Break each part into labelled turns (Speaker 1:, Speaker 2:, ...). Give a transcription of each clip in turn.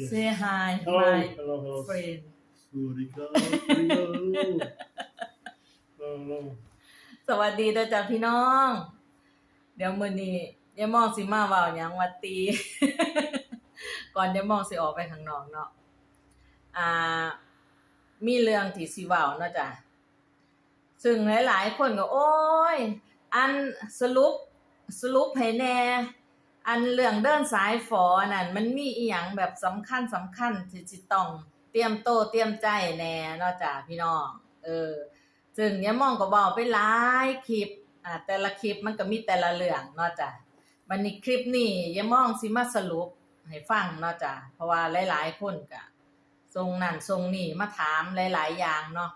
Speaker 1: Yes.
Speaker 2: Say hi
Speaker 1: Hello,
Speaker 2: my
Speaker 1: hello, hello.
Speaker 2: friend
Speaker 1: สวัสดีครับสวัสดีครับ hello, hello.
Speaker 2: สวัสดีเด้อจ้ะพี่น้อง เดี๋ยวมื้อนี้ยายมองสิมาเว้าหยังวัดตี ก่อนยายมองสิออกไปข้างนอกเนาะ อ่า มีเรื่องที่สิเว้าเนาะจ้ะ ซึ่งหลายๆคนก็โอ้ย อันสรุปสรุปให้แหน่ อันเรื่องเดินสายฝอนั่นมันมีอีหยังแบบสำคัญสำคัญที่สิต้องเตรียมโตเตรียมใจแน่เนาะจ้ะพี่น้อง เออซึ่งยายมองก็เว้าไปหลายคลิปอ่าแต่ละคลิปมันก็มีแต่ละเรื่องเนาะจ้ะวันนี้คลิปนี้ยายมองสิมาสรุปให้ฟังเนาะจ้ะเพราะว่าหลายๆคนก็ทรงนั่นทรงนี่มาถามหลาย ๆ อย่างเนาะ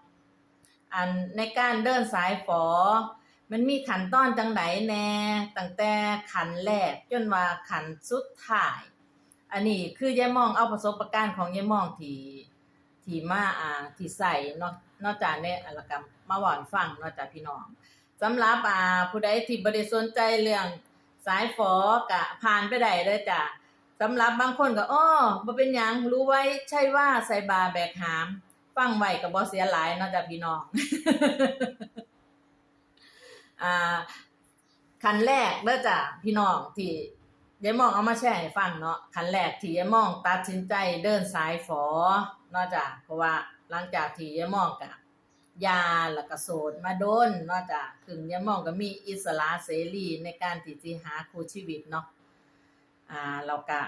Speaker 2: อันในการเดินสายฝอ มันมีขันตอนจังไดแน่ตั้งแต่ขันแรกจนว่าขันสุดท้าย อันนี้คือยายมองเอาประสบการณ์ของยายมองที่ที่มาอ่าที่ใส่นาะนอกจากเนี่ยแล้วก็มาหวานฟังนาะจากพี่น้องสำหรับอ่าผู้ใดที่บ่ได้สนใจเรื่องสายฝอกะผ่านไปได้เด้จ้ะสำหรับบางคนก็อ้อบ่เป็นหยังรู้ไว้ใช่ว่าใส่บาแบกหาม ฟังไว้ก็บ่เสียหลายนาะจ้ะพี่น้อง อ่าคันแรกเด้อจ้ะพี่น้องที่ยายมองเอามาแชร์ให้ฟังเนาะคันแรกที่ยายมองตัดสินใจเดินสายฝอเนาะจ้ะเพราะว่าหลังจากที่ยายมองกับยาแล้วก็โสดมาโดนเนาะจ้ะถึงยายมองก็มีอิสระเสรีในการที่จะหาคู่ชีวิตเนาะอ่าแล้วก็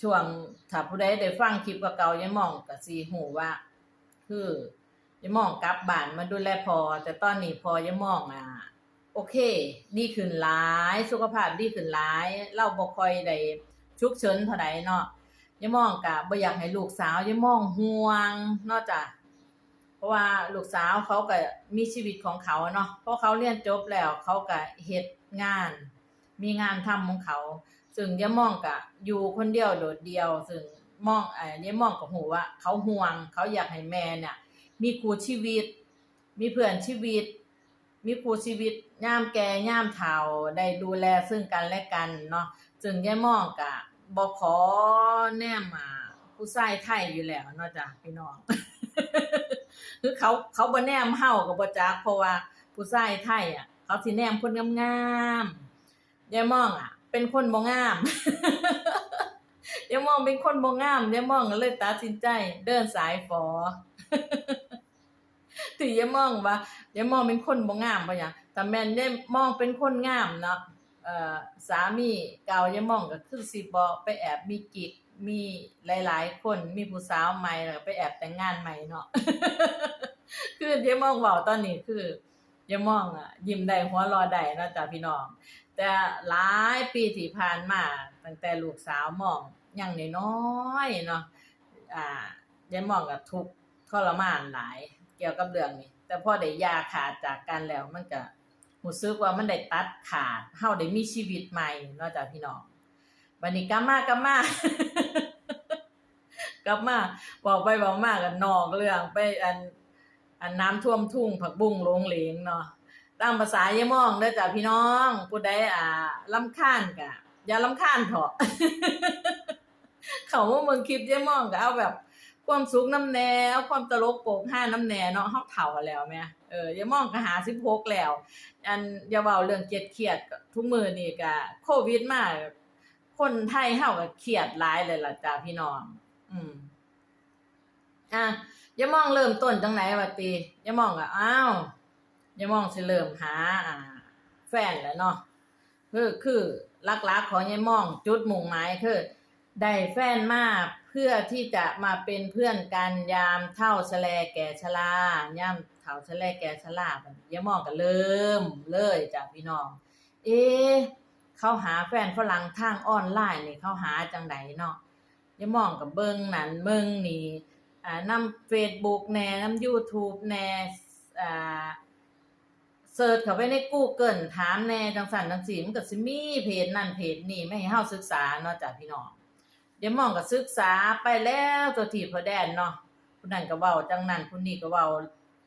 Speaker 2: ช่วงถ้าผู้ใดได้ฟังคลิปเก่าๆยายมองก็สิฮู้ว่า คือยายมองกลับบ้านมาดูแลพอแต่ตอนนี้พอยายมองอะ โอเค ดีขึ้นหลาย สุขภาพดีขึ้นหลาย เราบ่ค่อยได้ฉุกเฉินเท่าใดเนาะยายมองก็บ่อยากให้ลูกสาวยายมองห่วงเนาะจ้ะเพราะว่าลูกสาวเขาก็มีชีวิตของเขาเนาะเพราะเขาเรียนจบแล้วเขาก็เฮ็ดงาน มีงานทำของเขา ซึ่งยายมองก็อยู่คนเดียวโดดเดียว ซึ่งมองเอ่อยายมองก็ฮู้ว่าเขาห่วง เขาอยากให้แม่เนี่ยมีครูชีวิต มีเพื่อนชีวิต มีคู่ชีวิตย่ามแก่ย่ามเฒ่าได้ดูแลซึ่งกันและกันเนาะจึงยายมองกะบ่ขอแนมอ่าผู้ชายไทยอยู่แล้วเนาะจ้ะพี่น้องคือเขาเขาบ่แนมเฮาก็บ่จักเพราะว่าผู้ชายไทยอะ เขาสิแนมคนงามๆยายมองอะ เป็นคนบ่งามยายมองเป็นคนบ่งามยายมองก็เลยตัดสินใจ เดินสายฝอ ที่ยามองว่ายามองเป็นคนบ่งามบ่หยังแต่แม่นยายมองเป็นคนงามเนาะเอ่อสามีเก่ายามองก็คือสิบ่ไปแอบมีกิ๊กมีหลาย ๆ คนมีผู้สาวใหม่แล้วก็ไปแอบแต่งงานใหม่เนาะคือยามองเว้าตอนนี้คือยามองอะ ยิ้มได้หัวรอได้เนาะจ้ะพี่น้อง แต่หลายปีที่ผ่านมาตั้งแต่ลูกสาวมองยังน้อยๆเนาะอ่ายายมองก็ทุกข์ทรมานหลาย เกี่ยวกับเรื่องนี้แต่พอได้ยาขาดจากกันแล้วมันก็รู้สึกว่ามันได้ตัดขาดเฮาได้มีชีวิตใหม่เนาะจ้ะพี่น้องบัดนี้กลับมากลับมากลับมาบอกไปบอกมากันนอกเรื่องไปอันอันน้ำท่วมทุ่งผักบุ้งลงเหลงเนาะตามภาษายามองเด้อจ้ะพี่น้องผู้ใดอ่าลำคาญกะอย่าลำคาญเถอะเขาว่ามึงคลิปยายมองก็เอาแบบ ความสุขน้ำแนว ความตลกโปกห้าน้ำแน่เนาะเฮาเฒ่าแล้วแม่เออย่ามองก็หา16แล้ว อันอย่าเว้าเรื่องเครียดเครียดทุกมือนี่ก็โควิดมาคนไทยเฮาก็เครียดหลายเลยล่ะจ้ะพี่น้อง อืมอะย่ามองเริ่มต้นจังไหนวะติยามองก็อ้าวย่ามองสิเริ่มหาอ่า แฟนแล้วเนาะคือคือลักๆของยายมองจุดมุ่งหมายคือได้แฟนมา เพื่อที่จะมาเป็นเพื่อนกันยามเท่าชะแลแก่ชรายามเท่าชะแลแก่ชราบัดนี้ยามองก็เริ่มเลยจ้ะพี่น้อง เอ๊ะเขาหาแฟนฝรั่งทางออนไลน์นี่เขาหาจังไดเนาะยามองก็เบิ่งนั่นเบิ่งนี่อ่านำ Facebook แน่นำ YouTube แน่อ่าเสิร์ชเข้าไปใน Google ถามแน่จังซั่นจังซี่มันก็สิมีเพจนั่นเพจนี่ไม่ให้เฮาศึกษาเนาะจ้ะพี่น้อง เดี๋ยวมองก็ศึกษาไปแล้วตัวที่พอแดนเนาะผู้นั้นก็เว้าจังนั้นผู้นี้ก็เว้า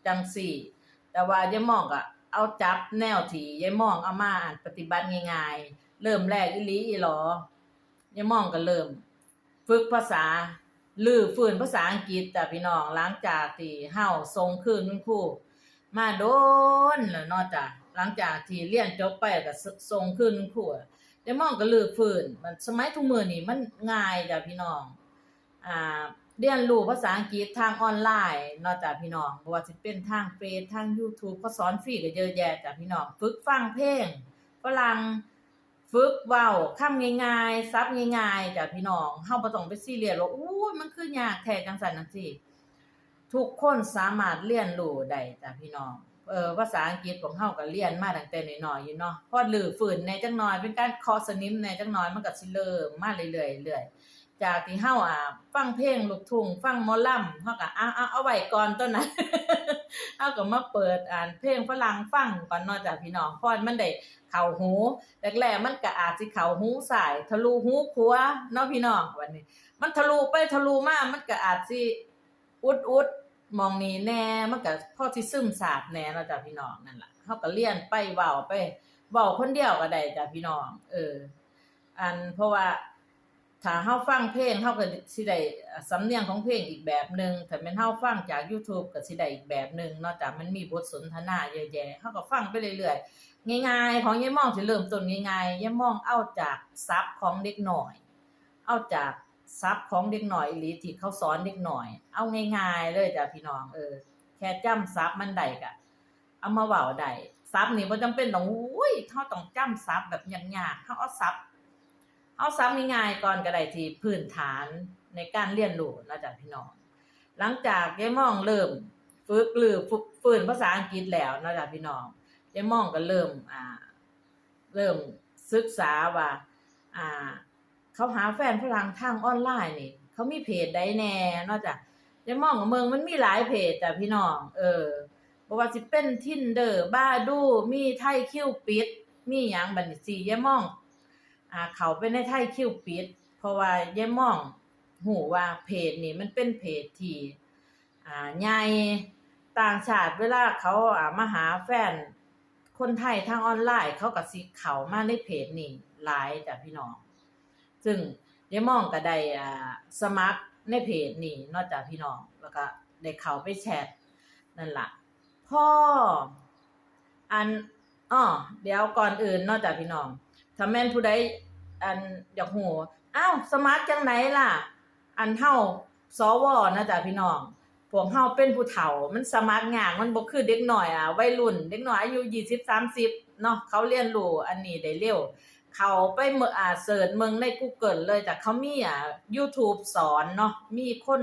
Speaker 2: จังซี่ แต่ว่ายายมองก็เอาจับแนวที่ยายมองเอามาปฏิบัติง่ายๆ เริ่มแรกอีหลีอีหลอยายมองก็เริ่ม ฝึกภาษาลื้อฟื้นภาษาอังกฤษจ้ะพี่น้องหลังจากที่เฮาส่งคืนคุณครูมาโดนแล้วเนาะจ้ะหลังจากที่เรียนจบไปก็สส่งคืนคุณครู เดี๋ยวมองก็เลือฟืนมันสมัยทุกมือนี้มันง่ายจ้ะพี่น้อง อ่าเรียนรู้ภาษาอังกฤษทางออนไลน์นอกจากพี่น้องบ่ว่าสิเป็นทางเฟซทาง YouTube เขาสอนฟรีก็เยอะแยะจ้ะพี่น้อง ฝึกฟังเพลงฝรั่งฝึกเว้าคำง่ายๆซับง่ายๆจ้ะพี่น้องเฮาบ่ต้องไปซีเรียสว่าอู้มันคือยากแท้จังซั่นจังซี่ทุกคนสามารถเรียนรู้ได้จ้ะพี่น้อง เออภาษาอังกฤษของเฮาก็เรียนมาตั้งแต่น้อยๆอยู่เนาะพอลือฝืนแหน่จักหน่อยเป็นการคอสนิมแหน่จักหน่อยมันก็สิเริ่มมาเรื่อยๆเรื่อยจากที่เฮาอะฟังเพลงลูกทุ่งฟังหมอลำเฮาก็อะอะเอาไว้ก่อนต้นนั้นเฮาก็มาเปิดอ่านเพลงฝรั่งฟังก่อนเนาะจ้ะพี่น้องพราะมันได้เข้าหูแรกๆมันก็อาจสิเข้าหูซ้ายทะลุหูขวาเนาะพี่น้องวันนี้ มันทะลุไปทะลุมามันก็อาจสิอุดอุดๆ มองนี้แน่มันก็พ่อสิซึมซาบแน่เนาจ้ะพี่น้องนั่นแหละเฮาก็เรียนไปเว้าไปเว้าคนเดียวก็ได้จ้ะพี่น้อง เออ อันเพราะว่าถ้าเฮาฟังเพลงเฮาก็สิได้สำเนียงของเพลงอีกแบบหนึงถ้าแม่นเฮาฟังจาก YouTube ก็สิได้อีกแบบหนึงเนาะจ้ะมันมีบทสนทนาเยอะแยะเฮาก็ฟังไปเรื่อยๆง่ายๆ ของยายม่องสิเริ่มต้นง่ายๆยายม่องเอาจากศัพท์ของเด็กน้อย เอาจาก ซับของเด็กหน่อยอีหลีที่เขาสอนเด็กหน่อย เอาง่ายๆเลยจ้ะพี่น้องเออ แค่จำซับมันได้กะเอามาเว้าได้ซับนี่บ่จำเป็นต้องอุ้ยเฮาต้องจำซับแบบยากๆเฮาเอาซับเอาซับง่ายๆก่อนก็ได้ที่พื้นฐานในการเรียนรู้นะจ๊ะพี่น้องหลังจากยายม่องเริ่มฝึกหรือฝึกฝืนภาษาอังกฤษแล้วนะจ๊ะพี่น้องยายม่องก็เริ่มอ่า เริ่มศึกษาว่า อ่า เขาหาแฟนฝรั่งทางออนไลน์นี่ เขามีเพจใดแน่นอกจากจะมองกับเมืองมันมีหลายเพจจ้ะพี่น้อง เออบ่ว่าสิเป็น Tinder บ้าดูมีไทยคิวปิด มีหยังบัดนี้สิยายมอง อ่า เขาไปในไทยคิวปิด เพราะว่ายายมอง หูว่าเพจนี่มันเป็นเพจที่อ่าใหญ่ต่างชาติเวลาเขาอ่ามาหาแฟนคนไทยทางออนไลน์ เขาก็สิเขามาในเพจนี่หลายจ้ะพี่น้อง ซึ่งยายมองก็ได้อ่าสมัครในเพจนี่นอกจากพี่น้องแล้วก็ได้เข้าไปแชทนั่นล่ะพ่ออันอ้อเดี๋ยวก่อนอื่นนอกจากพี่น้องถ้าแม่นผู้ใดอันอยากหูอ้าวสมัครจังไหนล่ะ อันเฮาสวนะจ๊ะพี่น้องพวกเฮาเป็นผู้เฒ่า มันสมัครงานมันบ่คือเด็กหน้อยอะวัยรุ่น เด็กหน้อยอายุ20 30เนาะเขาเรียนรู้อันนี้ได้เร็ว เขาไปเมื่ออ่าเสิร์ชเมืองใน Google เลยแต่เขามีอะ YouTube สอนเนาะมีคน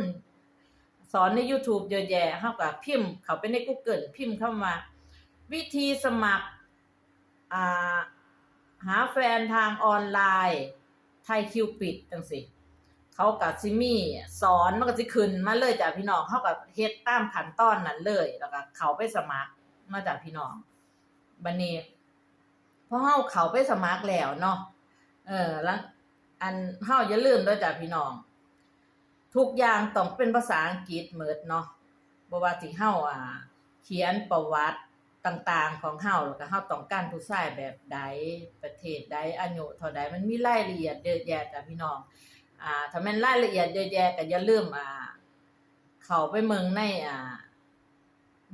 Speaker 2: สอนใน YouTube เยอะแยะเฮาก็พิมพ์เขาไปใน Google พิมพ์เข้ามา วิธีสมัครอ่าหาแฟนทางออนไลน์ไทยคิวปิดจังสิเขาก็สิมีสอนมันก็สิขึ้นมาเลยจ้ะพี่น้องเขาก็เฮ็ดตามขั้นตอนนั้นเลยแล้วก็เขาไปสมัครมาจากพี่น้องบัดนี้ พอเฮาเข้าไปสมัครแล้วเนาะเออแล้วอันเฮาอย่าลืมด้อจ้ะพี่น้อง ทุกอย่างต้องเป็นภาษาอังกฤษหมดเนาะบ่ว่าที่เฮาอ่า เขียนประวัติต่างๆของเฮาแล้วก็เฮาต้องการผู้ชายแบบใดประเทศใดอายุเท่าใดมันมีรายละเอียดเยอะแยะจ้ะพี่น้อง อ่าถ้าแม่นรายละเอียดเยอะแยะก็อย่าลืมอ่า เข้าไปเมืองในอ่า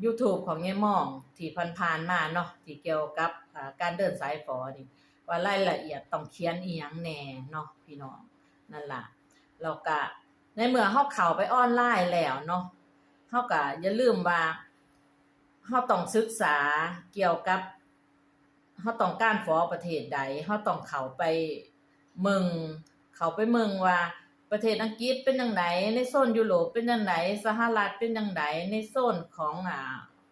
Speaker 2: YouTube ของยายมองที่ผ่านๆมาเนาะที่เกี่ยวกับการเดินสายฝอนี่ว่ารายละเอียดต้องเขียนอีหยังแน่เนาะพี่น้องนั่นล่ะแล้วก็ในเมื่อเฮาเข้าไปออนไลน์แล้วเนาะเฮาก็อย่าลืมว่าเฮาต้องศึกษาเกี่ยวกับเฮาต้องการฝอประเทศใดเฮาต้องเข้าไปเมืองเข้าไปเมืองว่า ประเทศอังกฤษเป็นจังไดในโซนยุโรปเป็นจังไดสหรัฐเป็นจังไดในโซนของอ่า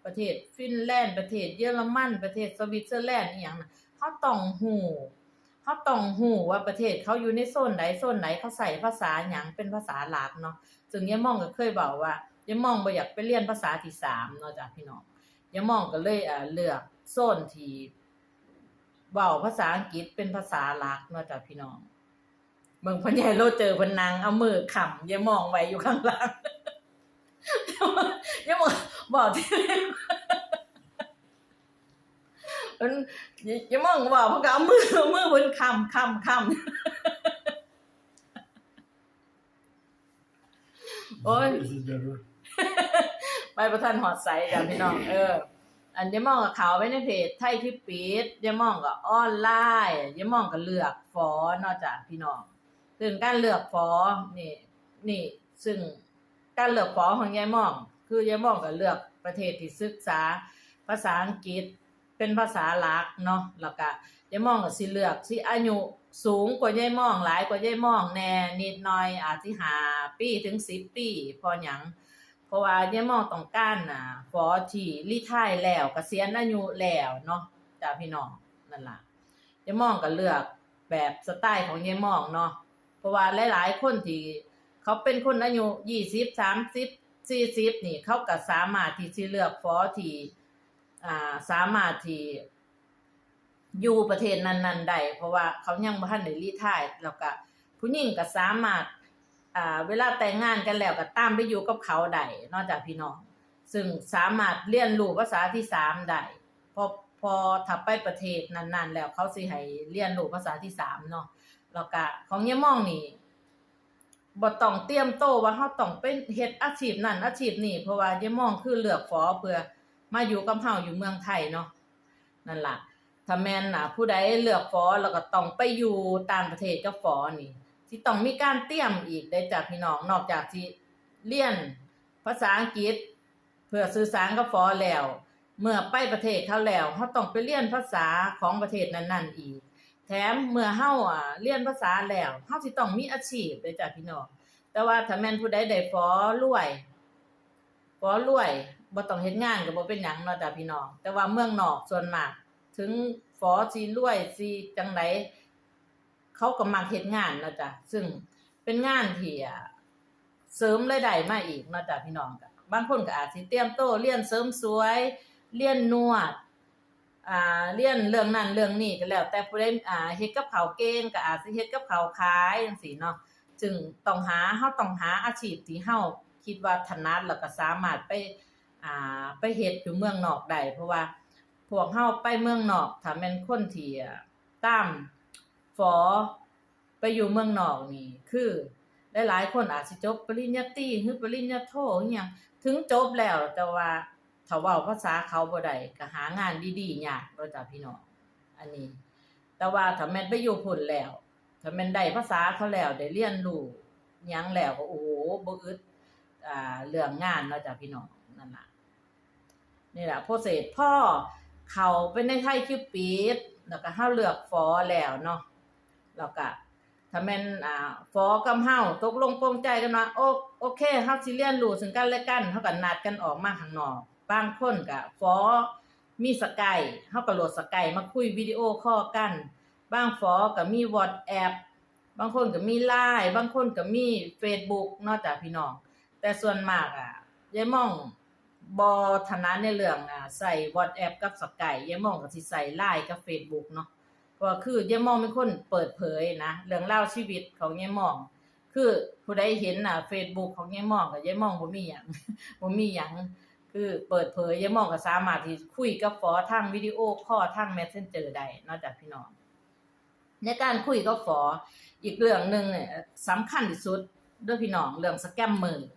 Speaker 2: ประเทศฟินแลนด์ประเทศเยอรมันประเทศสวิตเซอร์แลนด์อีหยังน่ะเฮาต้องฮู้เฮาต้องฮู้ว่าประเทศเขาอยู่ในโซนใดโซนไหนเขาใช้ภาษาหยังเป็นภาษาหลักเนาะซึ่งยายม่องก็เคยเว้าว่ายายม่องบ่อยากไปเรียนภาษาที่สามเนาะจ้ะพี่น้องยายม่องก็เลยเอ่าเลือกโซนที่เว้าภาษาอังกฤษเป็นภาษาหลักเนาะจ้ะพี่น้อง เบิ่งพ่อใหญ่โลเจอพนนางเอามือค้ำอย่ามองไว้อยู่ข้างหลังอย่ามองบอกที่เพิ่นอย่ามองบอกเพิ่นก็เอามือเอามือเพิ่นคำคำคำโอ้ยไปประทันหอดใสจ้ะพี่น้อง เออ อันยามองกับเขาไว้ในเพจไทยที่ปิดยามองกับออนไลน์ยายมองกับเลือกฟอนอกจากพี่น้อง ซึ่งการเลือกฟอนี่นี่ซึ่งการเลือกฟอของยายม่อง คือยายม่องก็เลือกประเทศที่ศึกษา ภาษาอังกฤษเป็นภาษาหลักเนาะแล้วก็ยายม่องก็สิเลือกสิอายุสูงกว่ายายม่องหลายกว่ายายม่องแน่นิดหน่อยอาจสิหาปีถึง10ปีพอหยังเพราะว่ายายม่องต้องการน่ะฟอที่รีไทายแล้วเกษียณอายุแล้วเนาะจ้าพี่น้องนั่นล่ะยายม่องก็เลือกแบบสไตล์ของยายม่องเนาะ เพราะว่าหลาย ๆ คนที่เขาเป็นคนอายุ20 30 40นี่เขาก็สามารถที่สิเลือกฟอที่อ่าสามารถที่อยู่ประเทศนั้นๆได้เพราะว่าเขายังบ่ทันได้รีไทายแล้วก็ผู้หญิงก็สามารถอ่าเวลาแต่งงานกันแล้วก็ตามไปอยู่กับเขาได้นอกจากพี่น้อง ซึ่งสามารถเรียนรู้ภาษาที่สามได้พอพอถ้าไปประเทศนั้นๆ แล้วเขาสิให้เรียนรู้ภาษาที่สามเนาะ แล้วก็ของยายม่องนี่บ่ต้องเตรียมโตว่าเฮาต้องเป็นเฮ็ดอาชีพนั้นอาชีพนี้เพราะว่ายายม่องคือเลือกฟอเพื่อมาอยู่กับเฮาอยู่เมืองไทยเนาะนั่นล่ะถ้าแม่นน่ะ ผู้ใดเลือกฟอแล้วก็ต้องไปอยู่ต่างประเทศกับฟอนี่ที่ต้องมีการเตรียมอีกได้จากพี่น้องนอกจากที่เรียนภาษาอังกฤษ เพื่อสื่อสารกับฟอแล้ว เมื่อไปประเทศเขาแล้วเขาต้องไปเรียนภาษาของประเทศนั้นๆอีก แถมเมื่อเฮาอะเรียนภาษาแล้วเฮาสิต้องมีอาชีพได้จากพี่น้องแต่ว่าถ้าแม่นผู้ใดได้ฟอรวยฟอรวยบ่ต้องเฮ็ดงานก็บ่เป็นหยังเนาะจ้ะพี่น้องแต่ว่าเมืองนอกส่วนมาก ถึงฟอสิรวยสิจังไดเขาก็มักเฮ็ดงานเนาะจ้ะซึ่งเป็นงานที่อะเสริมรายได้มาอีกเนาะจ้ะพี่น้องก็บางคนก็อาจสิเตรียมโตเรียนเสริมสวย เรียนนวด อ่าเรียนเรื่องนั้นเรื่องนี้ก็แล้ว แต่ผู้ใดอ่าเฮ็ดกับเขาเก่งก็อาจสิเฮ็ดกับเขาขายจังซี่เนาะจึงต้องหาเฮาต้องหาอาชีพที่เฮาคิดว่าถนัดแล้วก็สามารถไปอ่าไปเฮ็ดอยู่เมืองนอกได้เพราะว่าพวกเฮาไปเมืองนอกถ้าแม่นคนที่ตามฟอไปอยู่เมืองนอกนี่คือหลายๆคนอาจสิจบปริญญาตรีหรือปริญญาโทอหยังถึงจบแล้วแต่ว่า ถ้าเว้าภาษาเขาบ่ได้ก็หางานดีๆยากเนาะจ้ะพี่น้องอันนี้ แต่ว่าถ้าแม่นไปอยู่พุ่นแล้วถ้าแม่นได้ภาษาเขาแล้วได้เรียนรู้หยังแล้วก็โอ้โหบ่อึดอ่าเรื่องงานเนาะจ้ะพี่น้องนั่นล่ะนี่แหละโปรเซสพ่อเขาเป็นในไทยคือปิดแล้วก็เฮาเลือกฟอแล้วเนาะแล้วก็ถ้าแม่นอ่าฟอกับเฮาตกลงปลงใจกันว่าโอโอเคเฮาสิเรียนรู้ซึ่งกันและกันเฮาก็นัดกันออกมาข้างนอก บางคนก็ฟอมีสกายเฮาก็โหลดสกายมาคุยวิดีโอคอลกัน บางฟอก็มี WhatsApp บางคนก็มี LINE บางคนก็มี Facebook เนาะจ้ะพี่น้อง แต่ส่วนมากอะยายมองบ่ถนัดในเรื่องอ่าใส่ WhatsApp กับสกายยายมองก็สิใส่ LINE กับ Facebook เนาะเพราะคือยายมองเป็นคนเปิดเผยนะเรื่องราวชีวิตของยายมอง คือผู้ใดเห็นน่ะ Facebook ของยายมองก็ยายมองบ่มีหยังบ่มีหยัง คือเปิดเผยยายม่องก็สามารถที่คุยกับฟอทางวิดีโอคอลทาง Messenger ได้เนอกจากพี่น้อง ในการคุยกับฟออีกเรื่องหนึ่งเนี่ยสำคัญที่สุดด้วยพี่น้องเรื่องสแกมเมอร์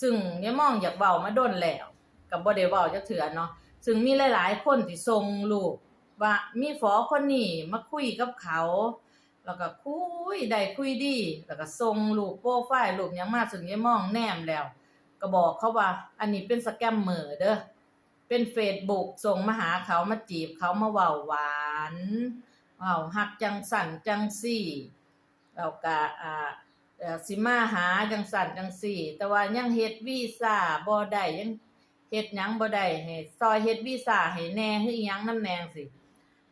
Speaker 2: ซึ่งยายมองอยากเว้ามาโดนแล้วกับบ่ได้เว้าจักเทื่อเนาะซึ่งมีหลาย ๆ คนที่ส่งรูปว่ามีฝอคนนี้มาคุยกับเขา แล้วก็คุยได้คุยดี แล้วก็ส่งรูปโปรไฟล์รูปหยังมาซึ่งยายมองแนมแล้ว ก็บอกเขาว่า อันนี้เป็นสแกมเมอร์เด้อเป็น Facebook ส่งมาหาเขามาจีบเขามาเว้าหวานเว้าฮักจังสั่นจังซี่แล้วก็อ่าสิมาหาจังสั่นจังสี่ แต่ว่ายังเฮ็ดวีซ่าบ่ได้ยังเฮ็ดหยังบ่ได้ให้ซอยเฮ็ดวีซ่าให้แน่คือหยังนำแนงสิ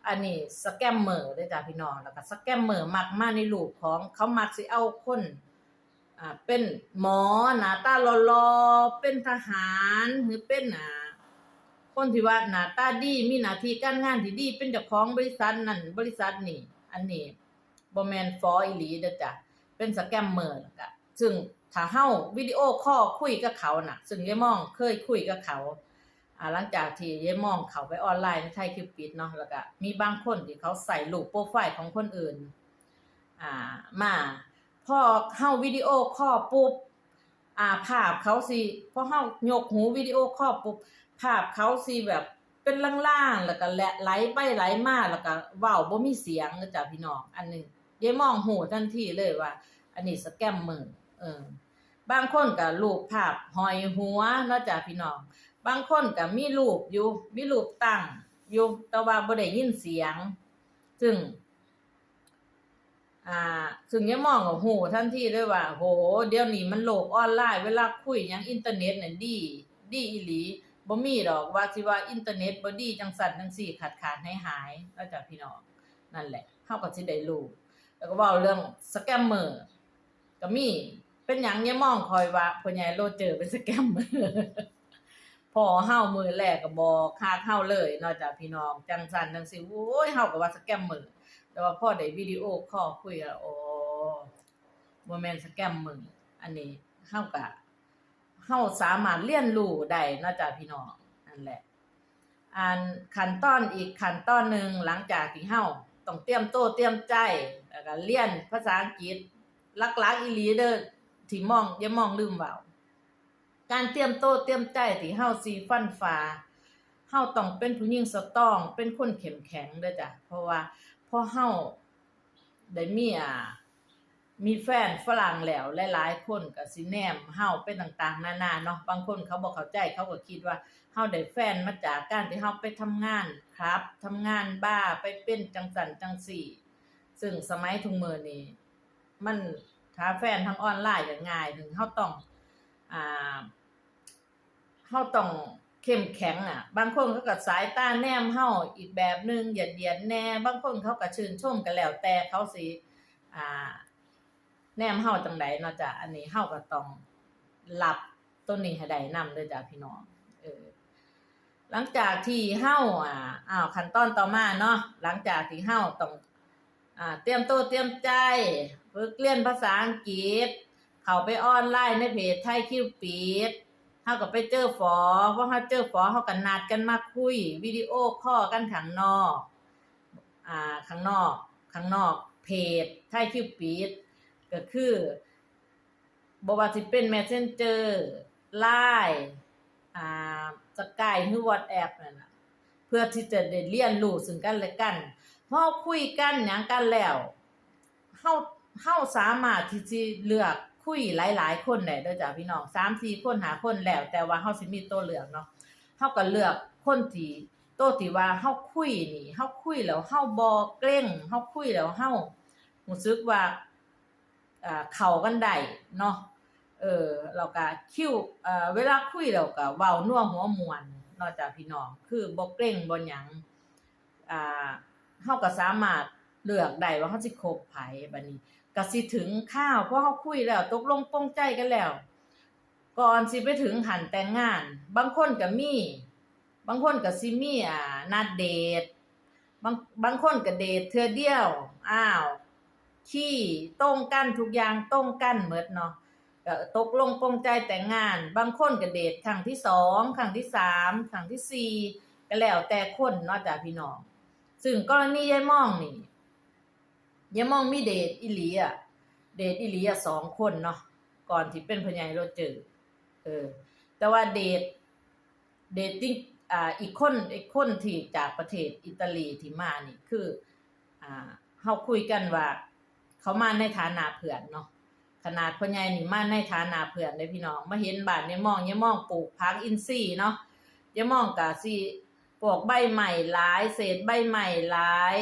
Speaker 2: อันนี้สแกมเมอร์เด้อจ้ะพี่น้องแล้วก็สแกมเมอร์มักมาในรูปของเขามักสิเอาคน อ่าเป็นหมอหน้าตาหล่อๆเป็นทหารหรือเป็นอ่าคนที่ว่าหน้าตาดีมีหน้าที่การงานที่ดี เป็นเจ้าของบริษัทนั้นบริษัทนี้อันนี้บ่แมนฟออีหลีเด้อจ้ะเป็นสแกมเมอร์ก็ซึ่งถ้าเฮาวิดีโอคอลคุยกับเขาน่ะ ซึ่งยายมองเคยคุยกับเขาอ่าหลังจากที่ยายมองเขาไปออนไลน์ในไทยคิวปิดเนาะแล้วก็มีบางคนที่เขาใส่รูปโปรไฟล์ของคนอื่น อ่ามา พอเฮาวิดีโอคอปุ๊บอ่าภาพเขาสิพอเฮายกหูวิดีโอคอปุ๊บภาพเขาสิแบบเป็นล่างๆแล้วก็และไหลไปไหลมาแล้วก็เว้าบ่มีเสียงนะจ้ะพี่น้องอันหนึงยายมองหูทันทีเลยว่า อันนี้สแกมมือเออบางคนก็รูปภาพหอยหัวเนาะจ้ะพี่น้องบางคนก็มีรูปอยู่มีรูปตั้งอยู่แต่ว่าบ่ได้ยินเสียง ซึ่ง อ่าซึ่งยายมองก็หูทันทีเลยว่า โห เดี๋ยวนี้มันโลกออนไลน์เวลาคุยยังอินเทอร์เน็ตน่ะดี ดีอีหลีบ่มีดอกว่าสิว่าอินเทอร์เน็ตบ่ดีจังสั่นจังซี่ขาดขาดหายหายๆแล้วจ้ะพี่น้องนั่นแหละเฮาก็สิได้รู้แล้วก็เว้าเรื่องสแกมเมอร์ก็มีเป็นหยังยายมองคอยว่าพ่อใหญ่โลเจอเป็นสแกมเมอร์พอเฮามือแรกก็บ่คาดเฮาเลยนาะจ้ะพี่น้องจังซั่นจังซี่โอ้ยเฮาก็ว่าสแกมเมอร์ แต่ว่าพอได้วิดีโอคอลคุยแล้วโอ้บ่แม่นสแกมมอร์อันนี้เฮาก็เฮาสามารถเรียนรู้ได้นาะจ้ะพี่น้องนั่นแหละอันขั้นตอนอีกขั้นตอนหนึ่งหลังจากที่เฮาต้องเตรียมโตเตรียมใจแล้วก็เรียนภาษาอังกฤษหลักๆอีหลีเด้อที่มองอย่ามองลืมเว้าการเตรียมโตเตรียมใจที่เฮาสิฟันฝ่าเฮาต้องเป็นผู้หญิงสตอง เป็นคนเข้มแข็งเด้อจ้ะเพราะว่า พอเฮาได้มีอ่ามีแฟนฝรั่งแล้วหลายๆคนก็สิแนมเฮาเป็นต่างๆ นานาเนาะบางคนเขาบ่เข้าใจเขาก็คิดว่าเฮาได้แฟนมาจากการที่เฮาไปทำงานครับทำงานบ้าไปเป็นจังสันจังสี่ ซึ่งสมัยทุกมือนี้มันหาแฟนทางออนไลน์ก็ง่ายถึงเฮาต้องอ่าเฮาต้อง เข้มแข็งอะ บางคนเขาก็สายตาแนมเฮาอีกแบบหนึงเหยียดๆแน่ บางคนเขาก็ชื่นชมกันแล้วแต่เขาสิอ่า แนมเฮาจังไดเนาะจ้ะอันนี้เฮาก็ต้องรับตัวนี้ให้ได้นำเด้อจ้ะพี่น้องเออหลังจากที่เฮาอ่าอ้าวขั้นตอนต่อมาเนาะหลังจากที่เฮาต้องอ่าเตรียมตัวเตรียมใจฝึกเรียนภาษาอังกฤษ เข้าไปออนไลน์ในเพจไทยคิวปิด เฮาก็ไปเจอฝอเพราะเฮาเจอฝอเฮาก็นัดกันมาคุยวิดีโอคอลกันข้างนอก อ่าข้างนอกข้างนอกเพจไทยคิวปิดก็คือบ่ว่าสิเป็น Messenger Line อ่าสกายหรือ WhatsApp นั่นน่ะเพื่อที่จะได้เรียนรู้ซึ่งกันและกันพอคุยกันหยังกันแล้วเฮาเฮาสามารถที่สิเลือก คุยหลาย ๆ คนได้เด้อจ้ะพี่น้อง3 4คนหาคนแล้ว แต่ว่าเฮาสิมีตัวเลือกเนาะเฮาก็เลือกคนที่ตัวที่ว่าเฮาคุยนี่เฮาคุยแล้วเฮาบ่เกรงเฮาคุยแล้วเฮารู้สึกว่าอ่าเข้ากันได้เนาะเออเราก็คิวเอ่อเวลาคุยเราก็เว้านัวหัวมวนนอกจากพี่น้องคือบ่เกรงบ่หยังอ่าเฮาก็สามารถเลือกได้ว่าเฮาสิคบไผบัดนี้ ก็สิถึงข้าวเพราะเฮาคุยแล้ว ตกลงปรงใจกันแล้ว ก่อนสิไปถึงหันแต่งงาน บางคนก็มีบางคนก็สิมีอ่านัดเดทบางบางคนก็เดทเทื่อเดียวอ้าวขี้ตรงกันทุกอย่างตรงกันเหมดเนาะก็ตกลงปงใจแต่งงาน บางคนก็เดทครั้งที่สองครั้งที่สามครั้งที่สี่ก็แล้วแต่คนเนาะจ้ะพี่น้อง ซึ่งกรณียายมองนี่ ยายม่องมีเดทอีหลีอะเดทอีหลีอะสองคนเนาะก่อนที่เป็นพญายโรเจอร์เออ แต่ว่าเดทเดทติ้งอ่าอีกคนอีกคนที่จากประเทศอิตาลีที่มานี่คืออ่าเฮาคุยกันว่า เขามาในฐานะเพื่อนเนาะขนาดพ่อใหญ่นี่มาในฐานะเพื่อนเด้พี่น้องมาเห็นบ้านยายมองยายมองปลูกผักอินทรีย์เนาะยายมองก็สิพวกใบใหม่หลาย เศษใบใหม่หลาย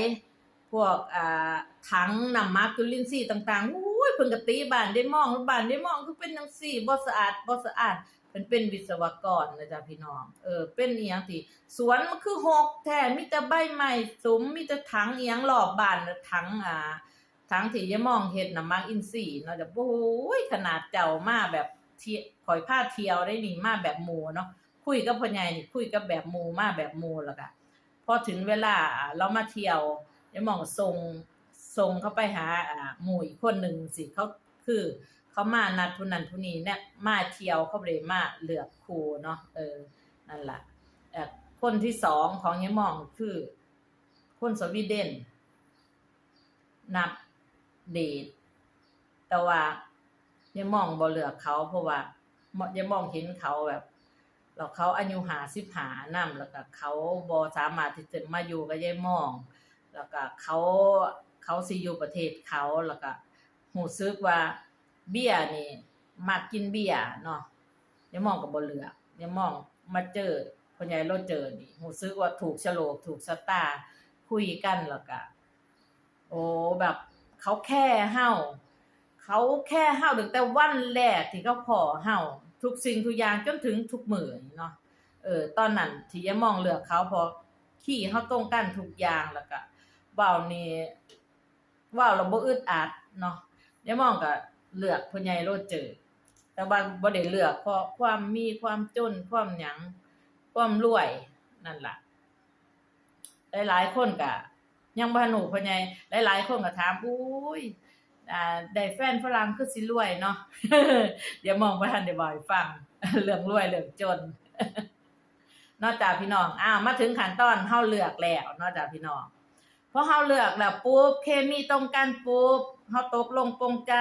Speaker 2: วกอ่าถังน้ำมักจุลินทรีย์ต่างๆอุ้ยเพิ่นก็ตีบ้านได้มองบ้านได้มองคือเป็นจังซี่บ่สะอาดบ่สะอาดเพิ่นเป็นวิศวกรนะจ๊ะพี่น้อง เออ เป็นอีหยังที่สวนมันคือหกแท้มีแต่ใบใหม่สมมีแต่ถังอีหยังรอบบ้านถังอ่าทั้งที่ยายมองเฮ็ดน้ำมักอินทรีย์เนาะจะโอ้ยขนาดเจ้ามาแบบเที่ยข่อยพาเที่ยวได้นี่มาแบบหมู่เนาะคุยกับพ่อใหญ่นี่คุยกับแบบหมู่มาแบบหมู่แล้วก็พอถึงเวลาเรามาเที่ยว ยายมองส่งส่งเขาไปหาอ่าหมู่อีกคนหนึ่งสิเขาคือ เขามานัดผู้นั้นผู้นี้เนี่ยมาเที่ยวเขาบ่ได้มาเลือกครูเนาะเออนั่นแหละเอ่คนที่สองของยายมองคือ คนสวีเดน นับเดทแต่ว่ายังมองบ่เลือกเขาเพราะว่าย่ามองเห็นเขาแบบแล้วเขาอายุ55นำแล้วก็เขาบ่สามารถที่จะมาอยู่กับยายมอง แล้วก็เขาเขาสิอยู่ประเทศเขาแล้วก็รู้สึกว่าเบียนี่มักกินเบียเนาะยายมองก็บ่เลือยายมองมาเจอพ่อใหญ่ราเจอนี่รู้สึกว่าถูกฉลกถูกชะตาคุยกันแล้วก็โอ้แบบเขาแค่เฮาเขาแค่เฮาตั้งแต่วันแรกที่เขาพอเฮาทุกสิ่งทุกอย่างจนถึงทุกมือเนาะเออตอนนั้นที่ยายมองเลือเขาพราะขี้เฮาตรงกันทุกอย่างแล้วก็ ว้าวนี่ว้าแล้วบ่อึดอัดเนาะยายมองก็เลือกพ่อใหญ่โลดเจอ แต่ว่าบ่ได้เลือกเพราะความมีความจนความหยังความรวยนั่นล่ะ หลายๆคนก็ยังบ่ทันรู้พ่อใหญ่หลายๆคนก็ถามอุ้ยอ่าได้แฟนฝรั่งคือสิรวยเนาะเดี๋ยวมองบ่ทันได้บ่ให้ฟังเรื่องรวยเรื่องจนนอกจากพี่น้อง อ้าว มาถึงขั้นตอนเฮาเลือกแล้วนอกจากพี่น้อง พอเฮาเลือกแล้วปุ๊บเคมีตรงกันปุ๊บเฮาตกลงปงใจ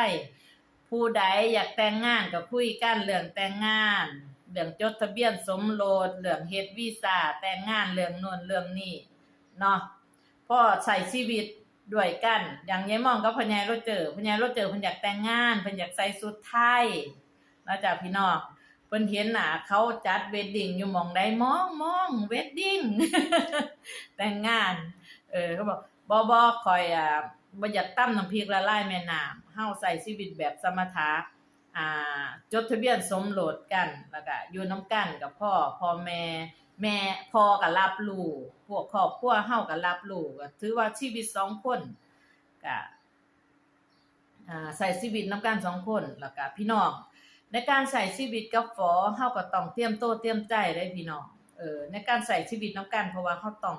Speaker 2: ผู้ใดอยากแต่งงานก็คุยกันเรื่องแต่งงานเรื่องจดทะเบียนสมรสเรื่องเฮ็ดวีซ่าแต่งงานเรื่องน่นเรื่องนี้เนาะพอใช้ชีวิตด้วยกัน อย่างยายมองกับพญายรถเจอพญายรถเจอเพิ่นอยากแต่งงานเพิ่นอยากใส่ชุดไทยนอกจากพี่น้องเพิ่นเห็นน่ะเขาจัดเวดดิ้งอยู่หมองใดมองมองเวดดิ้งแต่งงาน เออเขาบอกบ่บ่คอยอ่าบ่อยากตั้มน้ำพริกละลายแม่น้ำเฮาใส่ชีวิตแบบสมถะอ่าจดทะเบียนสมรสกันแล้วก็อยู่น้ำกันกับพ่อพ่อแม่แม่พ่อก็รับรู้พวกครอบครัวเฮาก็รับรู้ก็ถือว่าชีวิตสองคนก็อ่าใส่ชีวิตนํกันสองคนแล้วก็พี่น้องในการใส่ชีวิตกับฝอเฮาก็ต้องเตรียมโตเตรียมใจได้พี่น้องเออในการใส่ชีวิตนํกันเพราะว่าเฮาต้อง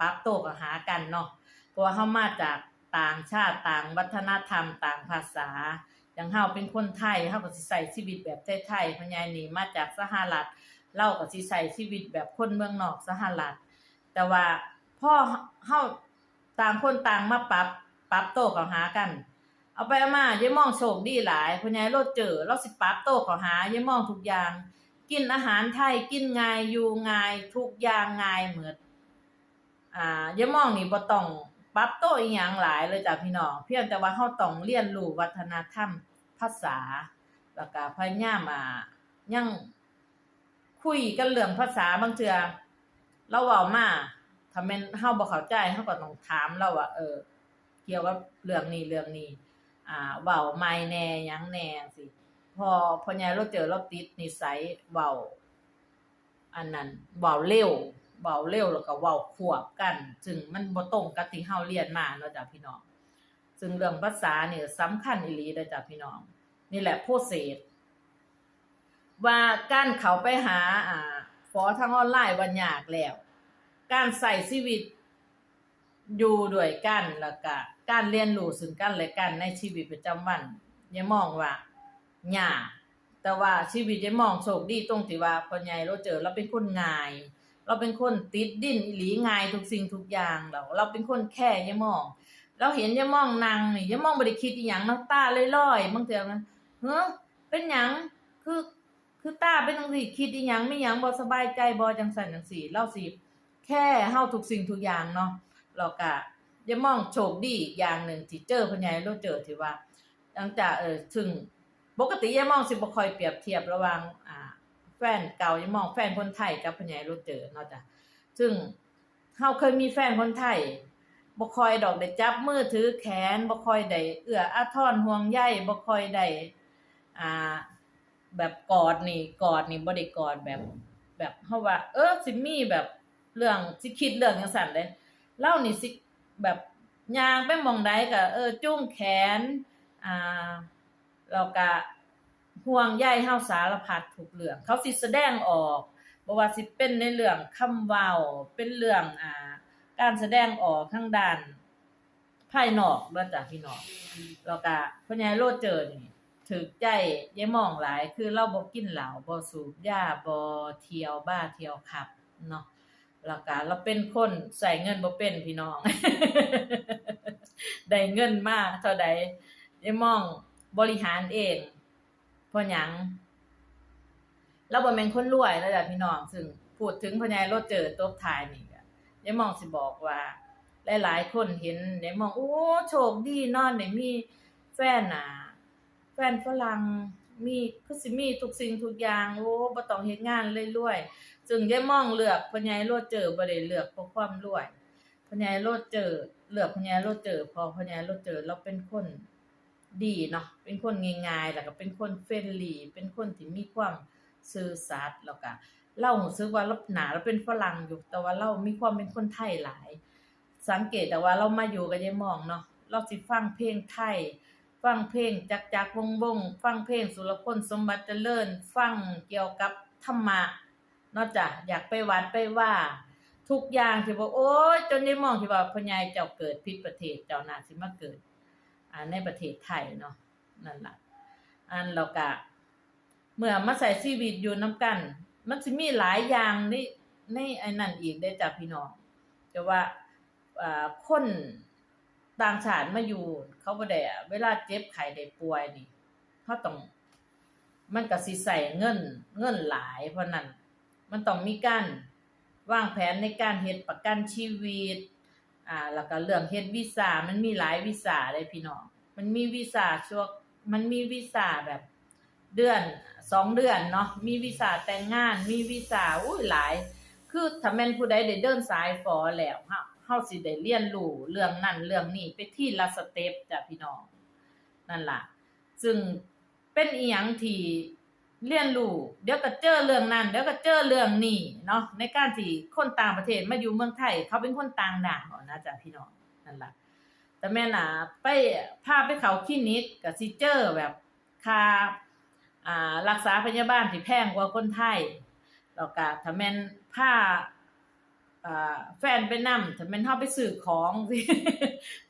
Speaker 2: ปรับตัวกับหากันเนาะเพราะว่าเฮามาจากต่างชาติต่างวัฒนธรรมต่างภาษา อย่างเฮาเป็นคนไทยเฮาก็สิใส่ชีวิตแบบไทยๆพญายนี่มาจากสหรัฐเราก็สิใช้ชีวิตแบบคนเมืองนอกสหรัฐแต่ว่าพ่อเฮาต่างคนต่างมาปรับปรับโตวเข้าหากันเอาไปเอามาอย่มองโชคดีหลายพ่อใหญ่โลดเจอเราสิปรับโตวเข้าหาอย่มองทุกอย่าง กินอาหารไทยกินง่ายอยู่ง่ายทุกอย่างง่ายเหมือน อ่าย่ามองนี่บ่ต้องปรับโตวอีหยังหลายเลยจ้ะพี่น้องเพียงแต่ว่าเฮาต้องเรียนรู้วัฒนธรรมภาษา แล้วก็พยายามอ่ายังคุยกันเรื่องภาษาบางเทื่อเราเว้ามาถ้าแม่นเฮาบ่เข้าใจเฮาก็ต้องถามเราว่าเออ เกี่ยวกับเรื่องนี้เรื่องนี้ อ่าเว้าใหม่แน่หยังแน่สิพอพอใหญ่เราเจอเราติดนิสัยเว้าอันนั้นเว้าเร็ว เว้าเร็วแล้วก็เว้าควบกัน ซึ่งมันบ่ตรงกับที่เฮาเรียนมาเนาะจ้ะพี่น้อง ซึ่งเรื่องภาษาเนี่ยสำคัญอีหลีเด้อจ้ะพี่น้อง นี่แหละโปรเซสว่าการเขาไปหาอ่าฟอทางออนไลน์วันยากแล้ว การใส่ชีวิตอยู่ด้วยกันแล้วก็การเรียนรู้ซึ่งกันและกันในชีวิตประจำวันอย่ามองว่ายากแต่ว่าชีวิตอย่ามองโชคดีตรงที่ว่าพ่อใหญ่เราเจอเราเป็นคนง่าย เราเป็นคนติดดินหลีง่ายทุกสิ่งทุกอย่างเราเราเป็นคนแค่ย่ามอง เราเห็นย่ามองนางนี่ย่ามองบ่ได้คิดอีหยังน้ำตาลอยๆบางเทื่อมันเฮ้อเป็นหยังคือคือตาเป็นจังซี่คิดอีหยังไม่หยังบ่สบายใจบ่จังซั่นจังซี่เราสิแค่เฮาทุกสิ่งทุกอย่างเนาะแล้วก็ย่ามองโชคดีอีกอย่างหนึ่งที่เจอเพิ่นใหญ่เราเจอที่ว่าหลังจากเออถึงปกติย่ามองสิบ่ค่อยเปรียบเทียบระหว่างอ่า แฟนเก่าย่ามองแฟนคนไทยกับเพิ่นใหญ่เราเจอเนาะจ้ะซึ่งเฮาเคยมีแฟนคนไทยบ่คอยดอกได้จับมือถือแขนบ่คอยได้เอื้ออาทรห่วงใยบ่คอยได้อ่า แบบกอดนี่กอดนี่บ่ได้กอดแบบ แบบเฮาว่า เออสิมีแบบเรื่องสิคิดเรื่องจังซั่นเด้เล่านี่สิแบบย่างไปมองใดก็เออจุ้งแขน อ่าแล้วก็ ห่วงใยเฮาสารพัดทุกเรื่องเขาสิแสดงออกบ่ว่าสิเป็นในเรื่องคำเว้าเป็นเรื่องอ่าการแสดงออกทางด้านภายนอกแล้วจ้ะพี่น้องแล้วก็พ่อใหญ่โลดเจอนี่ถึกใจยายมองหลายคือเราบ่กินเหล้าบ่สูบยาบ่เที่ยวบ้าเที่ยวขับเนาะแล้วก็เราเป็นคนใส่เงินบ่เป็นพี่น้อง ได้เงินมาเท่าใดยายมองบริหารเอง พราะหยังเราบ่แม่นคนรวยแล้วจ้ะพี่น้องซึ่งพูดถึงพญายรถเจอตบทายนี่ก็ยายมองสิบอกว่าหลายๆคนเห็นยายมองโอ้โชคดีนาะได้มีแฟนน่ะแฟนฝรั่งมีคือสิมีทุกสิ่งทุกอย่างโอ้บ่ต้องเฮ็ดงานเลยรวยซึ่งยายมองเลือกพญายรถเจอบ่ได้เลือกเพราะความรวยพญายโลดเจอเลือกพญายโลดเจอพอพญายโลดเจอเราเป็นคน ดีเนาะเป็นคนง่ายๆแล้วก็เป็นคนเฟรนลี่เป็นคนที่มีความซื่อสัตย์แล้วก็เรารู้สึกว่าเราหนาเราเป็นฝรั่งอยู่แต่ว่าเรามีความเป็นคนไทยหลาย สังเกตแต่ว่าเรามาอยู่กับยายมองเนาะเราสิฟังเพลงไทย ฟังเพลงจักจักวงวงฟังเพลงสุรพลสมบัติเจริญ ฟังเกี่ยวกับธรรมะนาะจ้ะอยากไปวัดไปว่า ทุกอย่างที่บอกโอ้ยจนได้มองที่ว่าพญายเจ้าเกิดผิดประเทศเจ้านาสิมาเกิด ในประเทศไทยเนาะนั่นแหละอันเราก็เมื่อมาใส่ชีวิตอยู่น้ำกัน มันสิมีหลายอย่างในในไอ้นั่นอีกได้จากพี่น้องแต่ว่าอ่าคนต่างชาติมาอยู่ เขาบ่ได้เวลาเจ็บไข้ได้ป่วยนี่เขาต้องมันก็สิใส่เงิน เงินหลาย เพราะนั้นมันต้องมีการวางแผนในการเฮ็ดประกันชีวิต อ่า แล้วก็เรื่องเฮ็ดวีซ่ามันมีหลายวีซ่าเลยพี่น้อง มันมีวีซ่าช่วงมันมีวีซ่าแบบเดือนสองเดือนเนาะ มีวีซ่าแต่งงาน มีวีซ่าอุ้ยหลาย คือถ้าแม่นผู้ใดได้เดินสายฟอแล้วเฮาเฮาสิได้เรียนรู้เรื่องนั้นเรื่องนี้ไปที่ละสเต็ปจ้ะพี่น้อง นั่นล่ะ ซึ่งเป็นอีหยังที่ เรียนรู้เดี๋ยวก็เจอเรื่องนั้นเดี๋ยวก็เจอเรื่องนี้เนาะในการที่คนต่างประเทศมาอยู่เมืองไทย เขาเป็นคนต่างดาวนะจ๊ะพี่น้องนั่นล่ะแต่แม่น่ะไปพาไปเขาคลินิกก็สิเจอแบบค่าอ่ารักษาพยาบาลที่แพงกว่าคนไทยแล้วก็ถ้าแม่นพาอ่าแฟนไปนำถ้าแม่นเฮาไปซื้อของ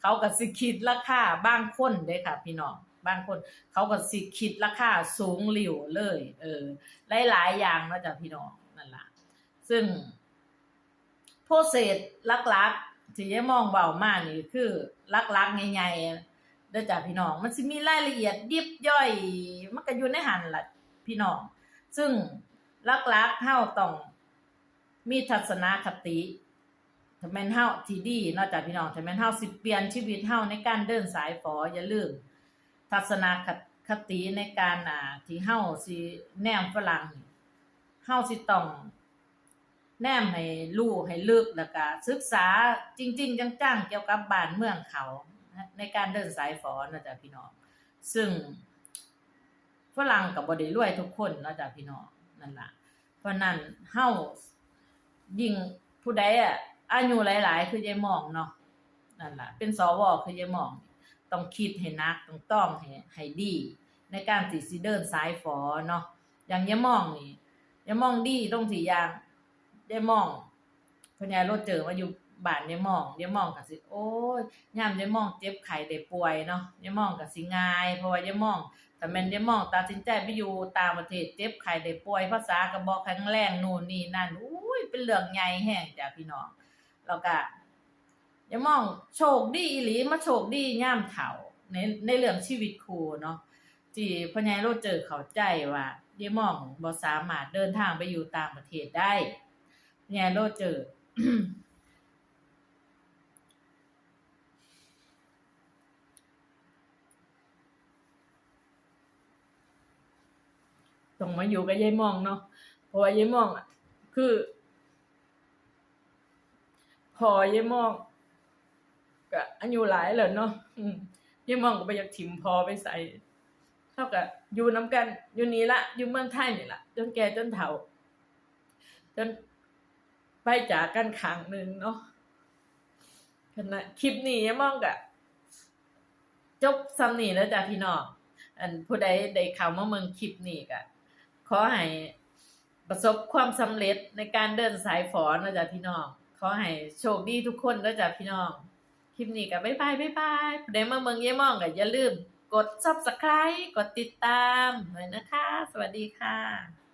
Speaker 2: เขาก็สิคิดราคาบางคนเด้ค่ะ พี่น้อง บางคนเขาก็สิคิดราคาสูงหลิวเลย เออ หลายๆอย่างนะจ้ะพี่น้องนั่นละซึ่งโปรเซสลักๆที่ยายมองเบามากนี่คือลักๆใหญ่ๆเด้อจ้ะพี่น้อง มันสิมีรายละเอียดยิบย่อย มันก็อยู่ในหันละพี่น้อง ซึ่งลักๆเฮาต้องมีทัศนคติถ้าแม่นเฮาที่ดีนาะจ้ะพี่น้องถ้าแม่นเฮาสิเปลี่ยนชีวิตเฮาในการเดินสายฝออย่าลืม ทัศนคติในการอ่าที่เฮาสิแนมฝรั่งเฮาสิต้องแนมให้รู้ให้ลึกแล้วก็ศึกษาจริง ๆ จังๆเกี่ยวกับบ้านเมืองเขา ในการเดินสายฝอนะจ๊ะพี่น้องซึ่งฝรั่งก็บ่ได้รวยทุกคนนะจ้ะพี่น้องนั่นล่ะ เพราะนั้นเฮายิ่งผู้ใดอะอายุหลาย ๆ คือยายหมองเนาะนั่นล่ะ เป็นสวคือยายหมอง ต้องคิดให้นักต้องต้องให้ให้ดี ในการสิสิเดินสายฝอเนาะอย่างยายมองนี่ยายมองดีตรงที่อย่างยายมองพญารถเจอมาอยู่บ้านยายมองยายมองก็สิ โอ้ยยามยายมองเจ็บไข้ได้ป่วยเนาะยายมองก็สิง่าย เพราะว่ายายมองแต่แม่นยายมองตัดสินใจไปอยู่ต่างประเทศเจ็บไข้ได้ป่วยภาษาก็บ่แข็งแรงนู่นนี่นั่นอุ้ยเป็นเรื่องใหญ่แฮงจ้ะพี่น้องแล้วก็ อย่ามองโชคดีอีหลีมาโชคดีย่ามเฒ่าในในเรื่องชีวิตครูเนาะที่พ่อใหญ่โรเจอเข้าใจว่าอย่ามองบ่สามารถเดินทางไปอยู่ต่างประเทศได้พ่อใหญ่โรเจอต้องมาอยู่กับยายมองเนาะเพราะว่ายายมองอะคือ พอยายมอง ก็อายุหลายแล้วเนาะยายมองก็ไปอยากถิ่มพอไปใส่เท่ากับอยู่น้ำกันอยู่นี่ละอยู่เมืองไทยนี่ละจนแก่จนเฒ่าจนไปจากกันขางหนึ่งเนาะขณะคลิปนี้ยายมองก็จบซ้ำนี่แล้วจ้ะพี่น้องอันผู้ใดได้ข้ามาเมืองคลิปนี้ก็ขอให้ประสบความสำเร็จในการเดินสายฝอนนะจ๊ะพี่น้องขอให้โชคดีทุกคนนะจ๊ะพี่น้อง คลิปนี้ก็บ๊ายบายบ๊ายบายผู้มาเมืองเย่มองก็อย่าลืม กด subscribe กดติดตามหน่อยนะคะ สวัสดีค่ะ